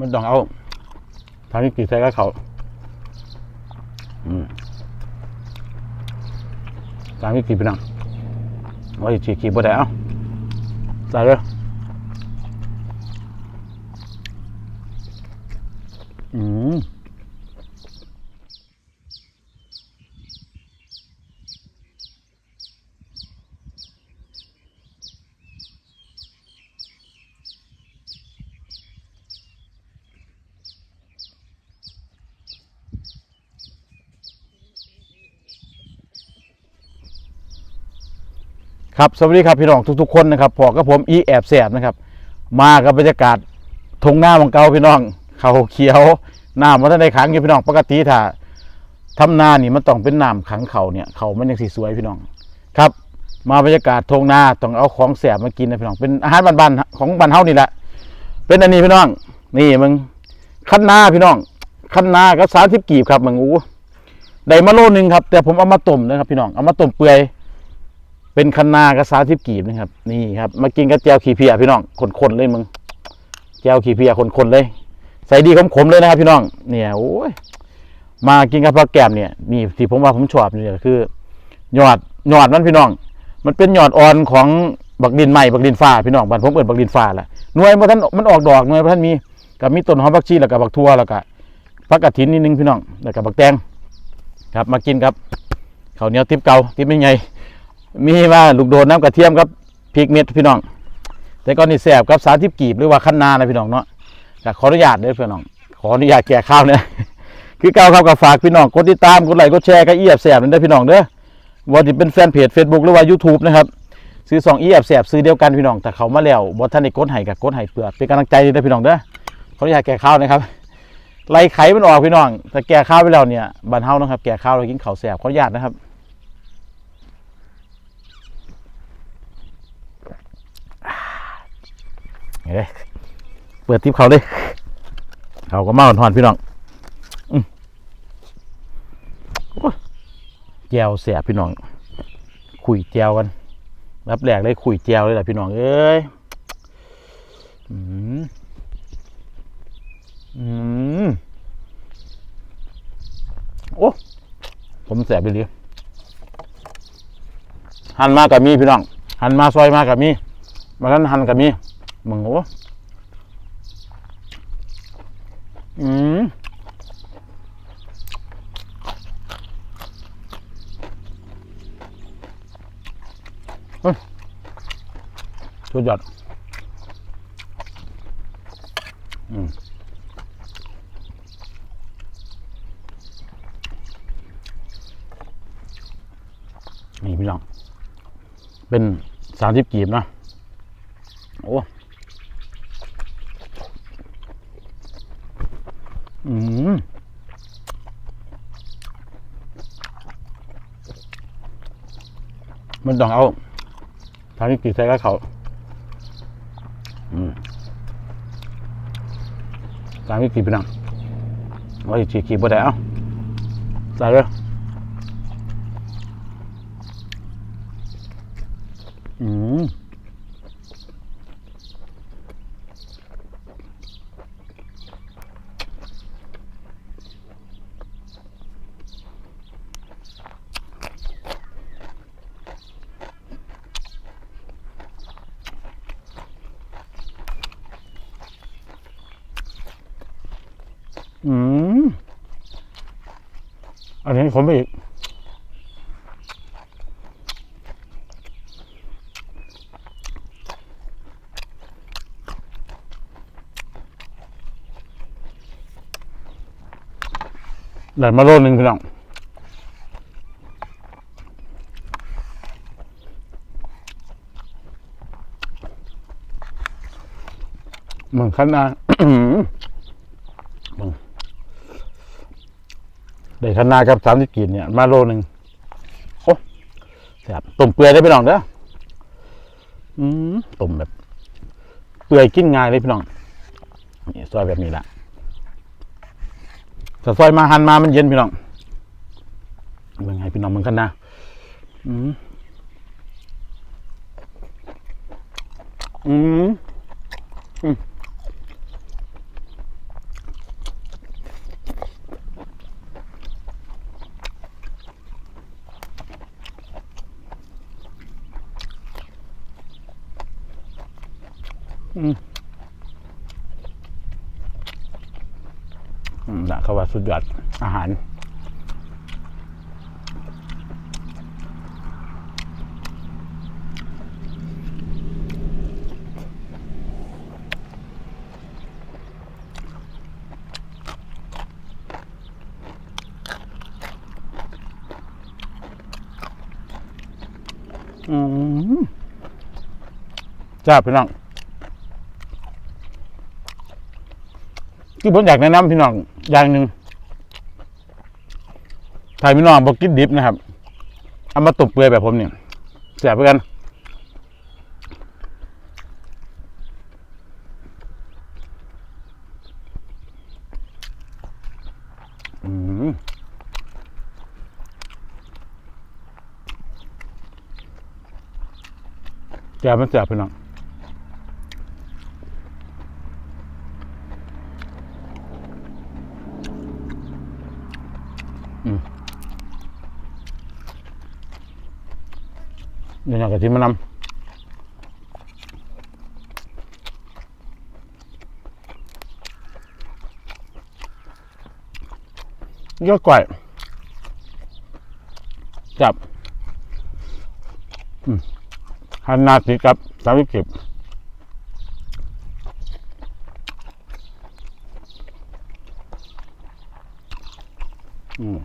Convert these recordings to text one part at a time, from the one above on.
มันต้องเอาทางนี้กี่ใส่กับเขาอืมทางนี้กี่ไปน้องว่าจีกี่บ่ได้เอ้าใส่เลยอืม ครับสวัสดีครับพี่น้องทุกๆคนนะครับพอกับผมอีแอบแสบนะครับ มากับบรรยากาศทงหน้าของเก่าพี่น้อง เขาเขียวน้ำมันได้ขังอยู่พี่น้องปกติถ้าทำนานี่มันต้องเป็นน้ำขังเขาเนี่ยเขามันยังสีสวยพี่น้องครับ มาบรรยากาศทงหน้าต้องเอาของแสบมากินนะพี่น้องเป็นอาหารบ้านๆของบ้านเฮานี่แหละเป็นอันนี้พี่น้อง นี่มึงขั้นหน้าพี่น้องขั้นหน้าก็สามสิบกีบครับมึงอู้ได้มาโลนึงครับ แต่ผมเอามาต้มนะครับพี่น้องเอามาต้มเปื่อย เป็นคันนากระซาทิพกีบนะครับ นี่ครับ มากินกับแจวขี้เพียพี่น้องคนๆเลยมึงแจวขี้เพียคนๆเลย ใส่ดีขมๆเลยนะครับพี่น้อง เนี่ยโอ้ยมากินกับผักแกมเนี่ยนี่ที่ผมว่าผมชอบนี่ก็คือหยอดหยอดมันพี่น้อง มันเป็นหยอดอ่อนของบักดินใหม่บักดินฟ้าพี่น้องบ้านผมเอิ้นบักดินฟ้าแหละหน่วยมันท่านมันออกดอกหน่วยบ่ท่านมีกับมีต้นหอมผักชีแล้วก็บักทั่วแล้วก็ผักกระถินนิดนึงพี่น้องแล้วก็บักแตงครับมากินครับข้าวเหนียวติ๊บเก่าติ๊บไม่ไง มีว่าลูกโดนน้ำกระเทียมครับพริกเม็ดพี่น้อง แต่ก็นี่แสบครับสาธิบกีบหรือว่าขั้นนานะพี่น้องเนาะก็ขออนุญาตเด้อพี่น้อง ขออนุญาตแก่ข้าวเนี่ยคือเก่าครับก็ฝากพี่น้องกดติดตามกดไลค์กดแชร์ก็เอียบแสบนั่นเด้พี่น้องเด้อว่าจะเป็นแฟนเพจ Facebook หรือว่า YouTube นะครับซื้อสองเอียบแสบซื้อเดียวกันพี่น้องแต่เขามาแล้วบ่ท่านได้กดให้กับกดให้เปลือกเป็นกำลังใจเด้พี่น้องเด้อขออนุญาตแก่ข้าวนะครับไล่ไขมันออกพี่น้องแต่แก่ข้าวไปแล้วเนี่ยบันเฮานะครับแก่ข้าวเรากินข้าวแสบขออนุญาตนะครับ เอ้เปิดทิปเขาเลยเขาก็มาหอนพี่น้องอืมโอ้ยแจวเสียพี่น้อง คุยแจวกันรับแรกเลยคุยแจวเลยแหละพี่น้องเอ้ยอืมอืมโอ้ผมแสบไปเลยหันมากับมีพี่น้องหันมาซอยมากับมีมานั้นหันกับมี มึงโอ้อืมเฮ้ยสุดยอดอืมนี่พี่น้อง เป็นสามสิบกีบนะ โอ้ อืมมันต้องเอาทางนี้กี่ใส่กับเขาอืมทางนี้กี่เป็นังว่าจีกี่บ่ได้เอาใส่เลยอืม อืม อันนี้ผมไปอีกหลันมาโลนึงพี่น้องเหมือนขนามึ ได้ขั้นากับสามสิบกีบเนี่ย มาโลหนึ่งโอ้แซ่บต้มเปื่อยได้พี่น้องเด้ออืมต้มแบบ เปื่อยกินง่ายเลยพี่น้องนี่ซอยแบบนี้ละถ้าซอยมาหั่นมามันเย็นพี่น้องเป็นไงพี่น้องมึงขั้นนาอืมอืมอื นะเขาว่าสุดยอดอาหาร อืมจ้าพี่น้อง คือผมอยากแนะนำพี่น้องอย่างหนึ่งถ้าพี่น้องบอกกินดิบนะครับ เอามาตบเปลือยแบบผมเนี่ยแสบไปกัน อืมแกมันแสบพี่น้อง เดี๋ยวอยากะชิมมานำเยอะกว่าจับฮันนาสิกับสาวิกิบ อืม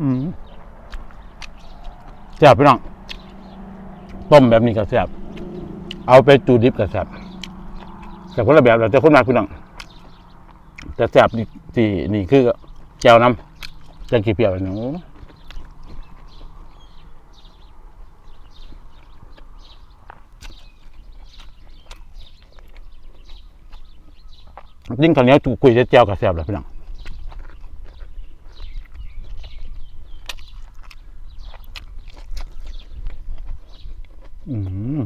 อืมแซ่บพี่น้องต้มแบบนี้ก็แซ่บ เอาไปจูดิบก็แซบแต่คนละแบบเราจะคนมากพี่น้องแต่แซบนี่ที่นี่คือแจวน้ำจังกี่เปียวหนูยิ่งตอนนี้ยวกุยจะแจวกับแซบเลยพี่น้องอืม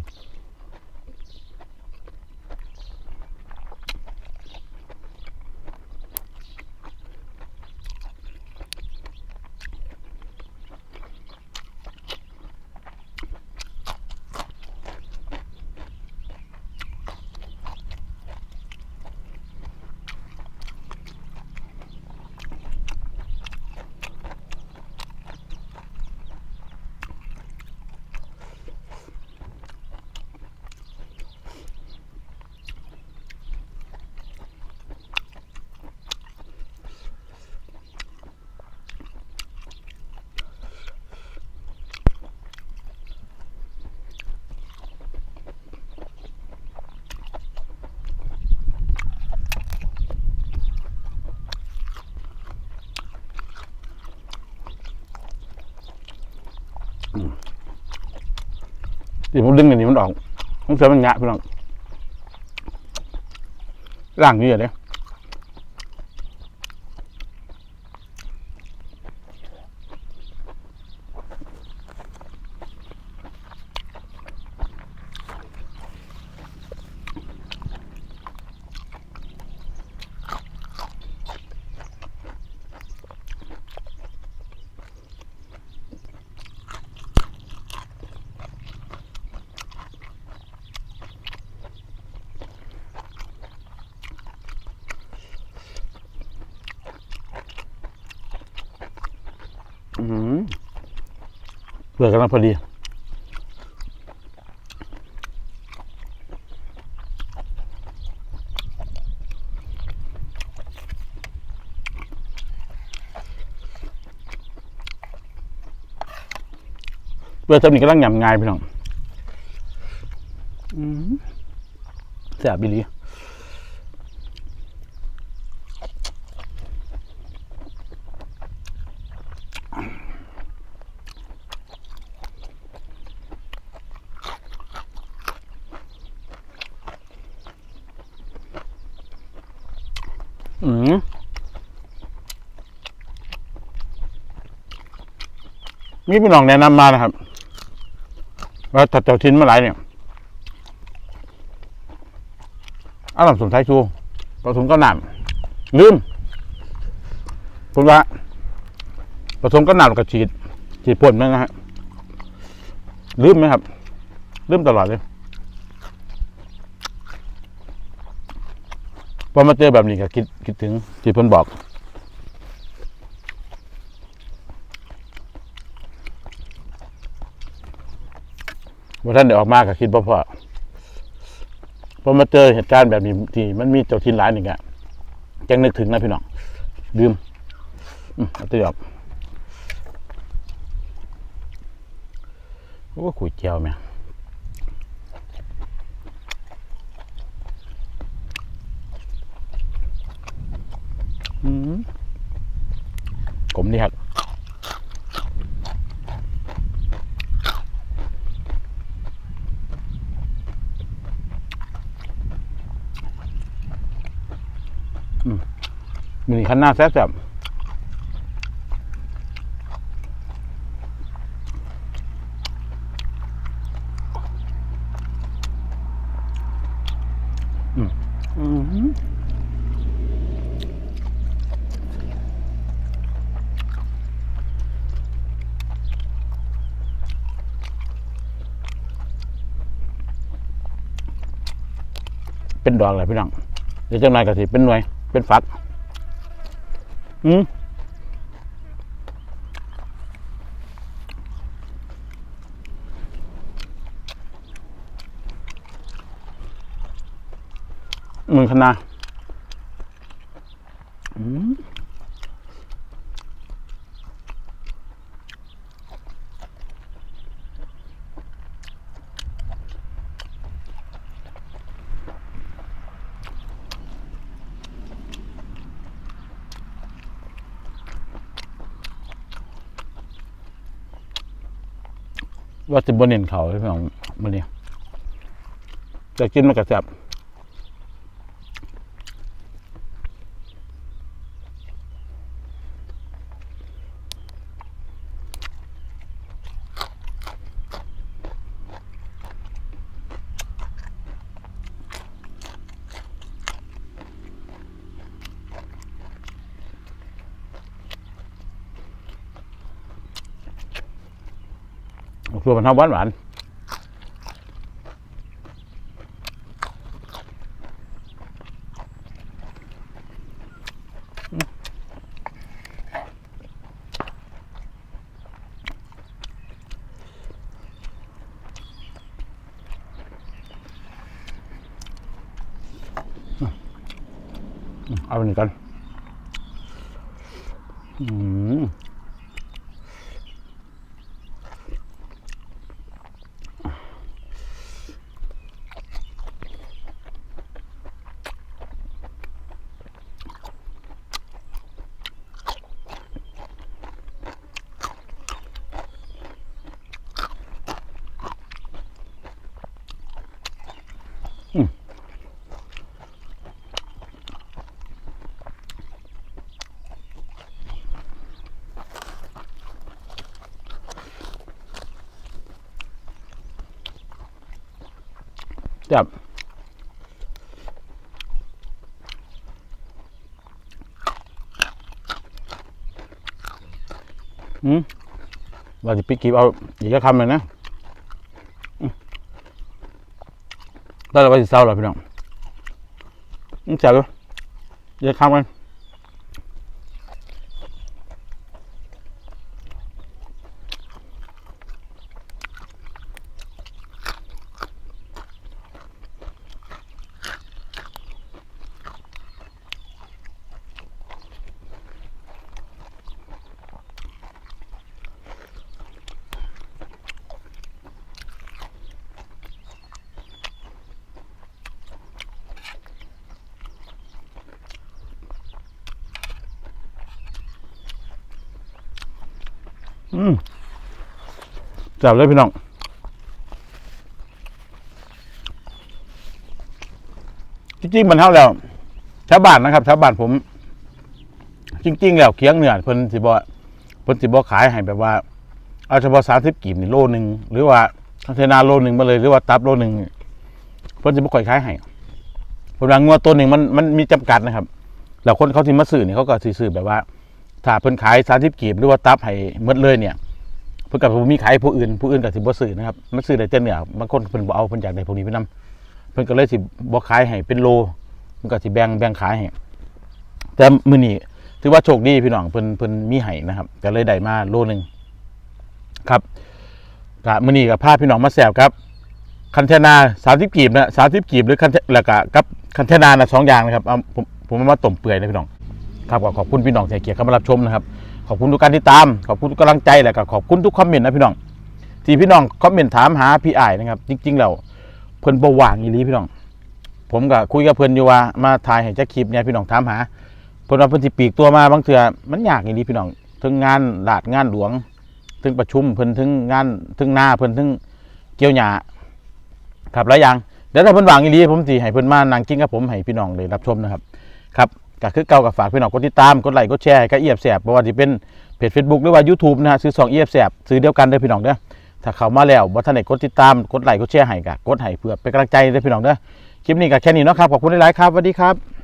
ที่ผมดึงอันนี้มันออกต้องเสือมันงะพี่น้องร่างนี้อะเลยอืมเป ลือกำลังพอดีเปลือกทำนี่กำลังหยำง่ายพี่น้องอืมแซ่บบิลี อืมมีพี่น้องแนะนำมานะครับ ว่าถ้าเจ้าทิ้นมื่อไหร่เนี่ยอาน้ำสมไทยชูผสมกับน้ำลืมคุณว่าผสมกับน้ำกับฉีดฉีดพ่นไหมนะฮะลืมไหมครับลืมตลอดเลย พอมาเจอแบบนี้ก็คิดคิดถึงที่เพิ่นบอกว่าท่านได้ออกมาก็คิดว่าพ่อพอมาเจอเหตุการณ์แบบนี้ที่มันมีเจ้าทินหลายหนึ่งอะจังนึกถึงนะพี่น้องดื่มอืมเอาตัวออกโอ้ขุยเจียวแม่อืมกล มดีครับมีขันหน้าแซ่บๆอืมอืม เป็นดอกอะไรพี่น้องเดี๋ยวจังไรก็สิเป็นหน่วย เป็นฝัก อืมมือคณะอืม ว่าสิบนเน้นเขาเลยพี่น้องมันเนี่ยแต่กินมันกระแซบ คือมันทำหวานหวานเอาไปหนึ่งกันอืม จับอืมว่าจะปิกกีบเอาอีกแค่คำเลยนะได้แล้วว่าจะเศร้าแล้วพี่น้องอืมจับดูเดี๋ยวคำกัน อืมจับเลยพี่น้องจริงๆมันเท่าแล้วชาวบ้านนะครับชาวบ้านผม จริง ๆ แล้วเคียงเหนือเพิ่นสิบ่เพิ่นสิบ่ขายให้แบบว่า เอาเฉพาะสามสิบกีบนี่โลหนึ่งหรือว่าคันเทนาโลหนึ่งมาเลยหรือว่าตับโลหนึ่งเพิ่นจะไม่ค่อยขายให้เพราะว่างัวตัวหนึ่งมันมันมีจำกัดนะครับแล้วคนเขาที่มาซื้อนี่เขาก็สิซื้อแบบว่า ถ้าเพิ่นขายสามสิบกีบหรือว่าตับให้หมดเลยเนี่ยเพิ่นกับมีขายผู้อื่นผู้อื่นกับสิบ่ซื้อนะครับมันซื้อได้แต่เนื้อบางคนเพิ่นบ่เอาเพิ่นอยากได้พวกนี้ไปนํเพิ่นก็เลยสิบ่ขายให้เป็นโลมันก็สิแบ่งแบ่งขายให้แต่มื้อนี้ถือว่าโชคดีพี่น้องเพิ่นเพิ่นมีให้นะครับก็เลยได้มาโลหนึงครับก็มื้อนี้ก็พาพี่น้องมาแซวครับคันเทนา30กีบนะ30กีบหรือคันแล้วก็กับคันเทนานะสองอย่างนะครับเอาผมผมเอามาต้มเปื่อยนะพี่น้อง ครับก็ขอบคุณพี่น้องที่ให้เกียรติเข้ามารับชมนะครับ ขอบคุณทุกการติดตาม ขอบคุณทุกกำลังใจและก็ขอบคุณทุกคอมเมนต์นะพี่น้อง ที่พี่น้องคอมเมนต์ถามหาพี่อ้ายนะครับ จริงๆแล้วเพิ่นบ่ว่างอีหลีพี่น้อง ผมก็คุยกับเพิ่นอยู่ว่ามาถ่ายให้จักคลิปเนี่ยพี่น้องถามหา เพิ่นว่าเพิ่นสิปีกตัวมาบางเทื่อมันยากอีหลีพี่น้องถึงงานลาดงานหลวง ถึงประชุมเพิ่นถึงงานถึงหน้าเพิ่นถึงเกี่ยวหญ้าครับหลายอย่างเดี๋ยวถ้าเพิ่นว่างอีหลีผมสิให้เพิ่นมานั่งกินกับผมให้พี่น้องได้รับชมนะครับ ครับ ก็คือเก่ากับฝากพี่น้องกดติดตามกดไลค์กดแชร์ก็เอียบแสบบ่ว่าที่เป็นเพจ Facebook หรือว่า YouTube นะฮะซื้อสองเอียบแสบซื้อเดียวกันเด้อพี่น้องเด้อถ้าเข้ามาแล้วบ่ทันได้กดติดตามกดไลค์กดแชร์ให้ก็กดให้เพื่อเป็นกำลังใจเด้อพี่น้องเด้อคลิปนี้ก็แค่นี้เนาะครับขอบคุณหลายๆครับสวัสดีครับ